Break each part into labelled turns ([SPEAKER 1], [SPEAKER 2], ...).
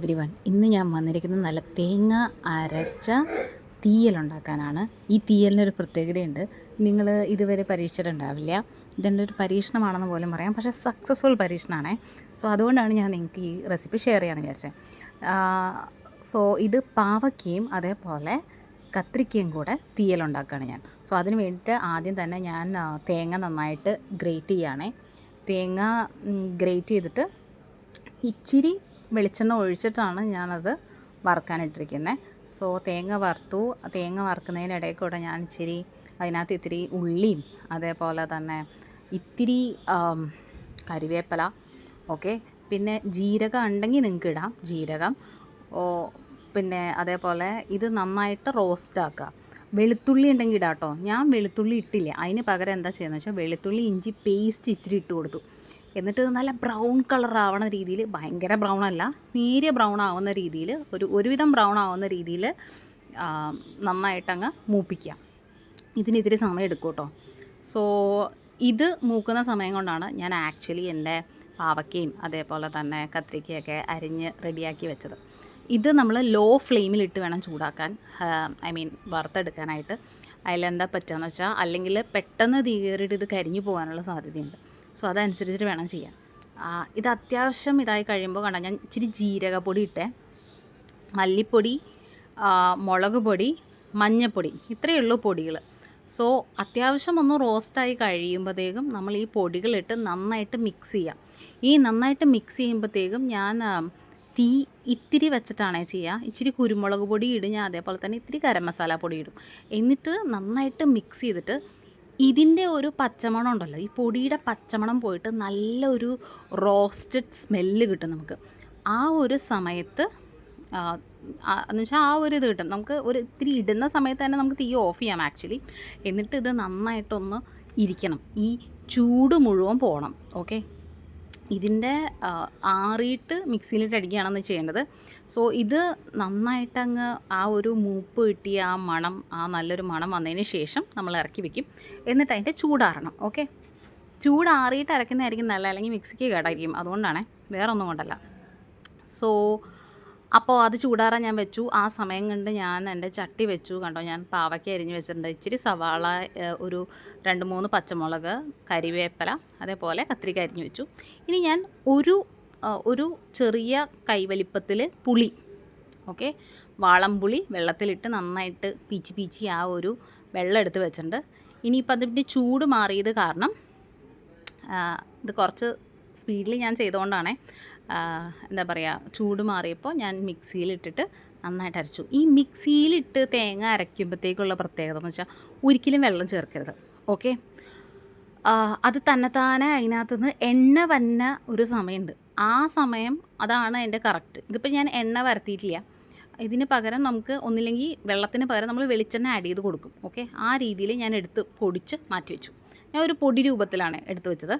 [SPEAKER 1] Every one ഇന്ന് ഞാൻ വന്നിരിക്കുന്നത് നല്ല തേങ്ങ അരച്ച തീയലുണ്ടാക്കാനാണ്. ഈ തീയലിനൊരു പ്രത്യേകതയുണ്ട്. നിങ്ങൾ ഇതുവരെ പരീക്ഷിച്ചിട്ടുണ്ടാവില്ല. ഇതിന്റെ ഒരു പരീക്ഷണമാണെന്ന് പോലും പറയാം. പക്ഷേ സക്സസ്ഫുൾ പരീക്ഷണമാണേ സോ അതുകൊണ്ടാണ് ഞാൻ നിങ്ങൾക്ക് ഈ റെസിപ്പി ഷെയർ ചെയ്യാമെന്ന് വിചാരിച്ചത് സോ ഇത് പാവയ്ക്കയും അതേപോലെ കത്രിക്കയും കൂടെ തീയലുണ്ടാക്കുകയാണ് ഞാൻ. സോ അതിന് വേണ്ടിയിട്ട് ആദ്യം തന്നെ ഞാൻ തേങ്ങ നന്നായിട്ട് ഗ്രേറ്റ് ചെയ്യുകയാണേ. തേങ്ങ ഗ്രേറ്റ് ചെയ്തിട്ട് ഇച്ചിരി വെളിച്ചെണ്ണ ഒഴിച്ചിട്ടാണ് ഞാനത് വറുക്കാനിട്ടിരിക്കുന്നത് സോ തേങ്ങ വറുത്തു. തേങ്ങ വറുക്കുന്നതിനിടയിൽ കൂടെ ഞാൻ ഇച്ചിരി അതിനകത്ത് ഇത്തിരി ഉള്ളിയും അതേപോലെ തന്നെ ഇത്തിരി കരിവേപ്പില ഓക്കെ? പിന്നെ ജീരകം ഉണ്ടെങ്കിൽ നിങ്ങൾക്ക് ഇടാം ജീരകം. പിന്നെ അതേപോലെ ഇത് നന്നായിട്ട് റോസ്റ്റ് ആക്കുക വെളുത്തുള്ളി ഉണ്ടെങ്കിൽ ഇടാം കേട്ടോ ഞാൻ വെളുത്തുള്ളി ഇട്ടില്ല. അതിന് പകരം എന്താ ചെയ്യുന്നത് വെച്ചാൽ വെളുത്തുള്ളി ഇഞ്ചി പേസ്റ്റ് ഇച്ചിരി ഇട്ട് കൊടുത്തു. എന്നിട്ട് നല്ല ബ്രൗൺ കളർ ആവണ രീതിയിൽ ഭയങ്കര ബ്രൗൺ അല്ല നേരിയ ബ്രൗൺ ആവുന്ന രീതിയിൽ ഒരു ഒരുവിധം ബ്രൗൺ ആവുന്ന രീതിയിൽ നന്നായിട്ടങ്ങ് മൂപ്പിക്കുക. ഇതിനെതിരെ സമയം എടുക്കും കേട്ടോ സോ ഇത് മൂക്കുന്ന സമയം കൊണ്ടാണ് ഞാൻ ആക്ച്വലി എന്റെ പാവക്കയും അതേപോലെ തന്നെ കത്രിക്കയൊക്കെ അരിഞ്ഞ് റെഡിയാക്കി വെച്ചത്. ഇത് നമ്മൾ ലോ ഫ്ലെയിമിലിട്ട് വേണം ചൂടാക്കാൻ ഐ മീൻ വറുത്തെടുക്കാനായിട്ട്. അതിലെന്താ പറ്റുകയെന്ന് വെച്ചാൽ അല്ലെങ്കിൽ പെട്ടെന്ന് തീ കയറിയിട്ട് ഇത് കരിഞ്ഞു പോകാനുള്ള സാധ്യതയുണ്ട്. സോ അതനുസരിച്ചിട്ട് വേണം ചെയ്യാൻ. ഇത് അത്യാവശ്യം ഇതായി കഴിയുമ്പോൾ കണ്ട ഞാൻ ഇച്ചിരി ജീരകപ്പൊടി ഇട്ടേ. മല്ലിപ്പൊടി മുളക് പൊടി മഞ്ഞൾപ്പൊടി ഇത്രയേ ഉള്ളൂ പൊടികൾ. സോ അത്യാവശ്യം ഒന്ന് റോസ്റ്റായി കഴിയുമ്പോഴത്തേക്കും നമ്മൾ ഈ പൊടികളിട്ട് നന്നായിട്ട് മിക്സ് ചെയ്യാം. ഈ നന്നായിട്ട് മിക്സ് ചെയ്യുമ്പോഴത്തേക്കും ഞാൻ തീ ഇത്തിരി വെച്ചിട്ടാണേ ചെയ്യുക ഇച്ചിരി കുരുമുളക് പൊടി ഇടും ഞാൻ അതേപോലെ തന്നെ ഇത്തിരി ഗരം മസാല പൊടി ഇടും. എന്നിട്ട് നന്നായിട്ട് മിക്സ് ചെയ്തിട്ട് ഇതിന്റെ ഒരു പച്ചമണം ഉണ്ടല്ലോ. ഈ പൊടിയുടെ പച്ചമണം പോയിട്ട് നല്ലൊരു റോസ്റ്റഡ് സ്മെല്ല് കിട്ടും നമുക്ക്. ആ ഒരു സമയത്ത് എന്ന് വെച്ചാൽ ആ ഒരു ഇത് കിട്ടും. നമുക്ക് ഒരു ഇത്തിരി ഇടുന്ന സമയത്ത് തന്നെ നമുക്ക് തീ ഓഫ് ചെയ്യാം ആക്ച്വലി എന്നിട്ട് ഇത് നന്നായിട്ടൊന്ന് ഇരിക്കണം. ഈ ചൂട് മുഴുവൻ പോകണം ഓക്കെ ഇതിന്റെ ആറിയിട്ട് മിക്സിയിലിട്ട് അടിക്കുകയാണെന്ന് ചെയ്യേണ്ടത്. സോ ഇത് നന്നായിട്ടങ്ങ് ആ ഒരു മൂപ്പ് കിട്ടിയ ആ മണം ആ നല്ലൊരു മണം വന്നതിന് ശേഷം നമ്മൾ ഇറക്കി വെക്കും. എന്നിട്ട് അതിന്റെ ചൂടാറണം ഓക്കെ? ചൂടാറിയിട്ട് അരക്കുന്നതായിരിക്കും നല്ല അല്ലെങ്കിൽ മിക്സിക്ക് കേടായിരിക്കും. അതുകൊണ്ടാണ്. വേറെ ഒന്നും കൊണ്ടല്ല. സോ അപ്പോൾ അത് ചൂടാറാൻ ഞാൻ വെച്ചു. ആ സമയം കണ്ട് ഞാൻ എന്റെ ചട്ടി വെച്ചു കണ്ടോ? ഞാൻ പാവയ്ക്ക അരിഞ്ഞ് വെച്ചിട്ടുണ്ട്. ഇച്ചിരി സവാള ഒരു രണ്ട് മൂന്ന് പച്ചമുളക് കരിവേപ്പില അതേപോലെ കത്തിരിക്ക അരിഞ്ഞ് വെച്ചു. ഇനി ഞാൻ ഒരു ഒരു ചെറിയ കൈവലിപ്പത്തിൽ പുളി ഓക്കെ? വാളംപുളി വെള്ളത്തിലിട്ട് നന്നായിട്ട് പീച്ചി പീച്ചി ആ ഒരു വെള്ളം എടുത്ത് വെച്ചിട്ടുണ്ട്. ഇനിയിപ്പോൾ അതിന്റെ ചൂട് മാറിയത് കാരണം ഇത് കുറച്ച് സ്പീഡിൽ ഞാൻ ചെയ്തുകൊണ്ടാണേ എന്താ പറയുക ചൂട് മാറിയപ്പോൾ ഞാൻ മിക്സിയിലിട്ടിട്ട് നന്നായിട്ട് അരച്ചു. ഈ മിക്സിയിലിട്ട് തേങ്ങ അരയ്ക്കുമ്പോഴത്തേക്കുള്ള പ്രത്യേകത എന്ന് വെച്ചാൽ ഒരിക്കലും വെള്ളം ചേർക്കരുത്. ഓക്കെ? അത് തന്നെത്താനെ അതിനകത്തുനിന്ന് എണ്ണ വന്ന ഒരു സമയമുണ്ട്. ആ സമയം അതാണ് എന്റെ കറക്റ്റ്. ഇതിപ്പോൾ ഞാൻ എണ്ണ വരത്തിയിട്ടില്ല. ഇതിന് പകരം നമുക്ക് ഒന്നില്ലെങ്കിൽ വെള്ളത്തിന് പകരം നമ്മൾ വെളിച്ചെണ്ണ ആഡ് ചെയ്ത് കൊടുക്കും. ഓക്കെ? ആ രീതിയിൽ ഞാൻ എടുത്ത് പൊടിച്ച് മാറ്റി വെച്ചു ഞാൻ ഒരു പൊടി രൂപത്തിലാണ് എടുത്തു വെച്ചത്.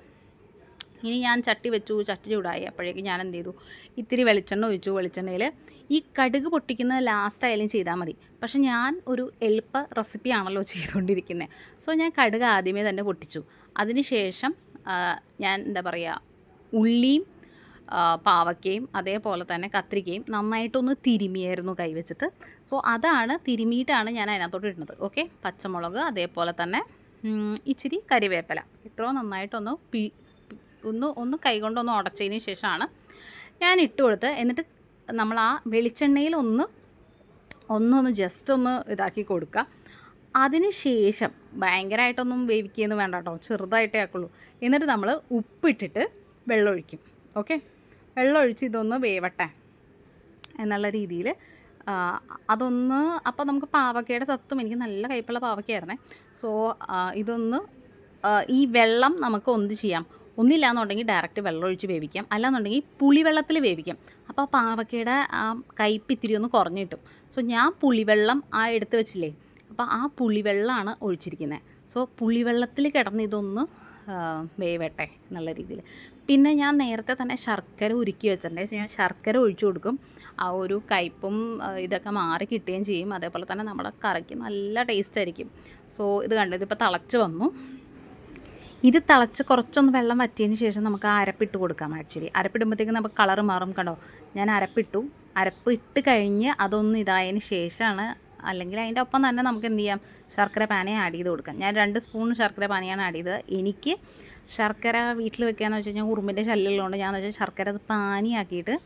[SPEAKER 1] ഇനി ഞാൻ ചട്ടി വെച്ചു ചട്ടി ചൂടായി. അപ്പോഴേക്കും ഞാൻ എന്ത് ചെയ്തു? ഇത്തിരി വെളിച്ചെണ്ണ ഒഴിച്ചു. വെളിച്ചെണ്ണയിൽ ഈ കടുക് പൊട്ടിക്കുന്നത് ലാസ്റ്റ് ആയാലും ചെയ്താൽ മതി. പക്ഷെ ഞാൻ ഒരു എളുപ്പ റെസിപ്പി ആണല്ലോ ചെയ്തുകൊണ്ടിരിക്കുന്നത് സോ ഞാൻ കടുക് ആദ്യമേ തന്നെ പൊട്ടിച്ചു. അതിനുശേഷം ഞാൻ എന്താ പറയുക ഉള്ളിയും പാവയ്ക്കയും അതേപോലെ തന്നെ കത്രിക്കയും നന്നായിട്ടൊന്ന് തിരുമിയായിരുന്നു കൈവച്ചിട്ട് സോ അതാണ് തിരുമിയിട്ടാണ് ഞാൻ അതിനകത്തോട്ട് ഇടുന്നത്. ഓക്കെ പച്ചമുളക് അതേപോലെ തന്നെ ഇച്ചിരി കരിവേപ്പില. ഇത്രയും നന്നായിട്ടൊന്ന് പി ഒന്ന് ഒന്ന് കൈകൊണ്ടൊന്ന് ഉടച്ചതിന് ശേഷമാണ് ഞാൻ ഇട്ട് കൊടുത്ത് എന്നിട്ട് നമ്മൾ ആ വെളിച്ചെണ്ണയിൽ ഒന്ന് ഒന്നൊന്ന് ജസ്റ്റ് ഒന്ന് ഇതാക്കി കൊടുക്കുക. അതിന് ശേഷം ഭയങ്കരമായിട്ടൊന്നും വേവിക്കുകയെന്ന് വേണ്ട കേട്ടോ ചെറുതായിട്ടേ ആക്കുള്ളൂ. എന്നിട്ട് നമ്മൾ ഉപ്പിട്ടിട്ട് വെള്ളമൊഴിക്കും. ഓക്കെ വെള്ളമൊഴിച്ച് ഇതൊന്ന് വേവട്ടെ എന്നുള്ള രീതിയിൽ അതൊന്ന് അപ്പോൾ നമുക്ക് പാവക്കയുടെ സത്തും എനിക്ക് നല്ല കയ്പുള്ള പാവക്കയായിരുന്നേ. സോ ഇതൊന്ന് ഈ വെള്ളം നമുക്ക് ഒന്ന് ചെയ്യാം. ഒന്നില്ല എന്നുണ്ടെങ്കിൽ ഡയറക്റ്റ് വെള്ളം ഒഴിച്ച് വേവിക്കാം. അല്ലാന്നുണ്ടെങ്കിൽ പുളിവെള്ളത്തിൽ വേവിക്കാം. അപ്പോൾ ആ പാവക്കയുടെ ആ കയ്പ് ഇത്തിരി ഒന്ന് കുറഞ്ഞു കിട്ടും. സോ ഞാൻ പുളിവെള്ളം ആ എടുത്ത് വെച്ചില്ലേ? അപ്പോൾ ആ പുളിവെള്ളമാണ് ഒഴിച്ചിരിക്കുന്നത് സോ പുളിവെള്ളത്തിൽ കിടന്ന് ഇതൊന്ന് വേവട്ടെ എന്നുള്ള രീതിയിൽ. പിന്നെ ഞാൻ നേരത്തെ തന്നെ ശർക്കര ഉരുക്കി വെച്ചിട്ടുണ്ട്. ഞാൻ ശർക്കര ഒഴിച്ചു കൊടുക്കും. ആ ഒരു കയ്പും ഇതൊക്കെ മാറി കിട്ടുകയും ചെയ്യും. അതേപോലെ തന്നെ നമ്മുടെ കറിക്ക് നല്ല ടേസ്റ്റ് ആയിരിക്കും. സോ ഇത് കണ്ടു? ഇതിപ്പോൾ തിളച്ച് വന്നു. ഇത് തിളച്ച് കുറച്ചൊന്ന് വെള്ളം വറ്റിയതിന് ശേഷം നമുക്ക് ആ അരപ്പിട്ട് കൊടുക്കാം ആക്ച്വലി അരപ്പിടുമ്പോഴത്തേക്കും നമുക്ക് കളറ് മാറും കണ്ടോ? ഞാൻ അരപ്പിട്ടു. അരപ്പ് ഇട്ട് കഴിഞ്ഞ് അതൊന്ന് ഇതായതിന് ശേഷമാണ് അല്ലെങ്കിൽ അതിന്റെ ഒപ്പം തന്നെ നമുക്ക് എന്ത് ചെയ്യാം? ശർക്കര പാനയും ആഡ് ചെയ്ത് കൊടുക്കാം. ഞാൻ രണ്ട് സ്പൂൺ ശർക്കര പാനയാണ് ആഡ് ചെയ്തത്. എനിക്ക് ശർക്കര വീട്ടിൽ വെക്കുകയെന്ന് വെച്ച് കഴിഞ്ഞാൽ ഉറുമ്പിന്റെ ശല്യമുള്ളതുകൊണ്ട് ഞാൻ വെച്ചാൽ ശർക്കര പാനിയാക്കിയിട്ട്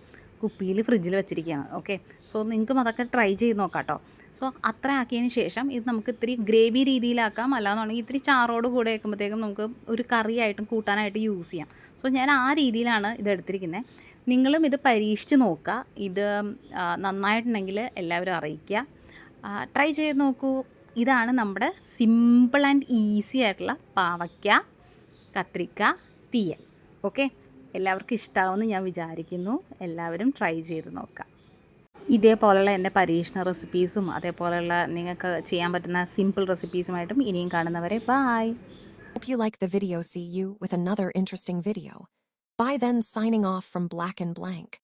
[SPEAKER 1] കുപ്പിയിൽ ഫ്രിഡ്ജിൽ വെച്ചിരിക്കുകയാണ് ഓക്കെ സോ നിങ്ങൾക്കും അതൊക്കെ ട്രൈ ചെയ്ത് നോക്കാം കേട്ടോ സോ അത്ര ആക്കിയതിന് ശേഷം ഇത് നമുക്ക് ഇത്തിരി ഗ്രേവി രീതിയിലാക്കാം. അല്ലാന്നുണ്ടെങ്കിൽ ഇത്തിരി ചാറോട് കൂടെ വെക്കുമ്പോഴത്തേക്കും നമുക്ക് ഒരു കറിയായിട്ടും കൂട്ടാനായിട്ട് യൂസ് ചെയ്യാം. സോ ഞാൻ ആ രീതിയിലാണ് ഇത് എടുത്തിരിക്കുന്നത് നിങ്ങളും ഇത് പരീക്ഷിച്ച് നോക്കുക. ഇത് നന്നായിട്ടുണ്ടെങ്കിൽ എല്ലാവരും അറിയിക്കുക. ട്രൈ ചെയ്ത് നോക്കൂ. ഇതാണ് നമ്മുടെ സിമ്പിൾ ആൻഡ് ഈസി ആയിട്ടുള്ള പാവയ്ക്ക കത്രിക്ക തീയൽ ഓക്കെ എല്ലാവർക്കും ഇഷ്ടമാവുമെന്ന് ഞാൻ വിചാരിക്കുന്നു എല്ലാവരും ട്രൈ ചെയ്ത് നോക്കാം ഇതേപോലെയുള്ള എന്റെ പരീക്ഷണ റെസിപ്പീസും അതേപോലെയുള്ള നിങ്ങൾക്ക് ചെയ്യാൻ പറ്റുന്ന സിമ്പിൾ റെസിപ്പീസുമായിട്ടും ഇനിയും കാണുന്നവരെ bye
[SPEAKER 2] Hope you like the video. See you with another interesting video. Bye then, signing off from Black and Blank.